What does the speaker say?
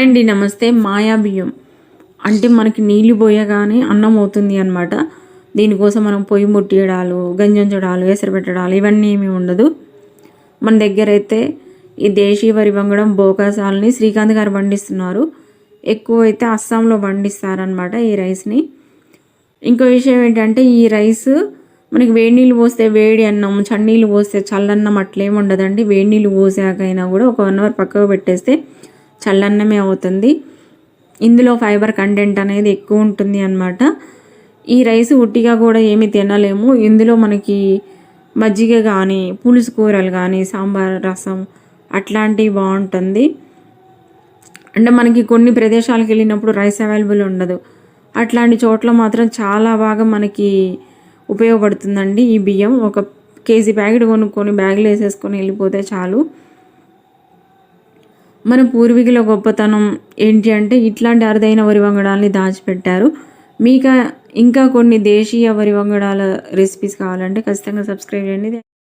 అండి నమస్తే మాయా బియ్యం. అంటే మనకి నీళ్ళు పోయగానే అన్నం అవుతుంది అనమాట దీనికోసం మనం పొయ్యి ముట్టియడాలు గంజంచడాలు ఎసరు పెట్టడాలు ఇవన్నీ ఏమీ ఉండదు. మన దగ్గర అయితే ఈ దేశీయ వరి వంగడం బోకాసాలని శ్రీకాంత్ గారు పండిస్తున్నారు. ఎక్కువ అయితే అస్సాంలో పండిస్తారనమాట ఈ రైస్ని. ఇంకో విషయం ఏంటంటే ఈ రైస్ మనకి వేడి నీళ్ళు పోస్తే వేడి అన్నం చన్నీళ్ళు పోస్తే చల్లన్నం అట్లేం ఉండదండి. వేడి నీళ్ళు పోసాకైనా కూడా ఒక వన్ అవర్ పక్కకు పెట్టేస్తే చల్లన్నమే అవుతుంది. ఇందులో ఫైబర్ కంటెంట్ అనేది ఎక్కువ ఉంటుంది అన్నమాట. ఈ రైస్ ఉట్టిగా కూడా ఏమి తినలేము. ఇందులో మనకి మజ్జిగ కానీ పులుసు కూరలు కానీ సాంబార్ రసం అట్లాంటివి బాగుంటుంది. అంటే మనకి కొన్ని ప్రదేశాలకు వెళ్ళినప్పుడు రైస్ అవైలబుల్ ఉండదు. అట్లాంటి చోట్ల మాత్రం చాలా బాగా మనకి ఉపయోగపడుతుందండి ఈ బియ్యం. ఒక కేజీ ప్యాకెట్ కొనుక్కొని బ్యాగ్లో వేసేసుకొని వెళ్ళిపోతే చాలు. మన పూర్వీకుల గొప్పతనం ఏంటి అంటే ఇట్లాంటి అరుదైన వరి వంగడాల్ని దాచిపెట్టారు. మీకు ఇంకా కొన్ని దేశీయ వరి వంగడాల రెసిపీస్ కావాలంటే ఖచ్చితంగా సబ్స్క్రైబ్ చేయండి.